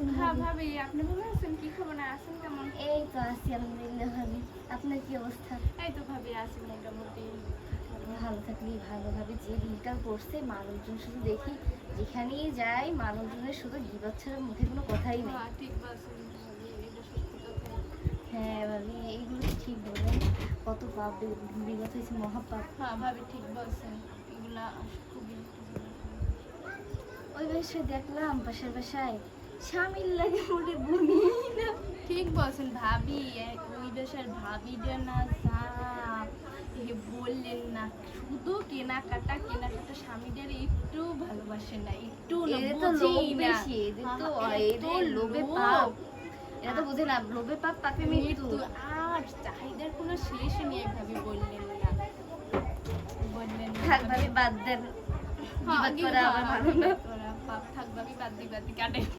আছেন হ্যাঁ ভাবি? আপনি ভালো আছেন? কি খবর? না আছেন কেমন? এই তো আছি আলহামদুলিল্লাহ ভাবি। আপনার কি অবস্থা? এই তো ভাবি আছি মোটামুটি। ভালো থাকলেই ভালো ভাবি। যে দিনকাল পড়ছে মানুষজন শুধু দেখি যেখানেই যাই মানুষজনের শুধু ছাড়া মুখে কোনো কথাই নেই। হ্যাঁ ঠিক বলছেন হ্যাঁ ভাবি এইগুলো ঠিক বলেন কত পাপ বিগত হয়েছে মহাপাপ। হ্যাঁ ভাবি ঠিক বলছেন। এগুলা খুবই ওই বাসায় দেখলাম পাশের বাসায়। স্বামীর লাগে মোটে বুনি না। ঠিক বলছেন ভাবি ওই দেশের ভাবিটা না সাপ। বললেন না শুধু কেনাকাটা কেনাকাটা স্বামীদের একটু ভালোবাসে না একটু লোভ হ্যাঁ, পাপ। এরা তো বুঝে না লোভে পাপ পাপে মৃত্যু। আর চাহিদার কোনো শেষ নেই ভাবি বললেন না। বললেন থাক ভাবি বাদ দেন। হ্যাঁ, বিবাদ করা আবার ভালো না। পাপ থাক ভাবি বাদ দি বাদ দি কাটে।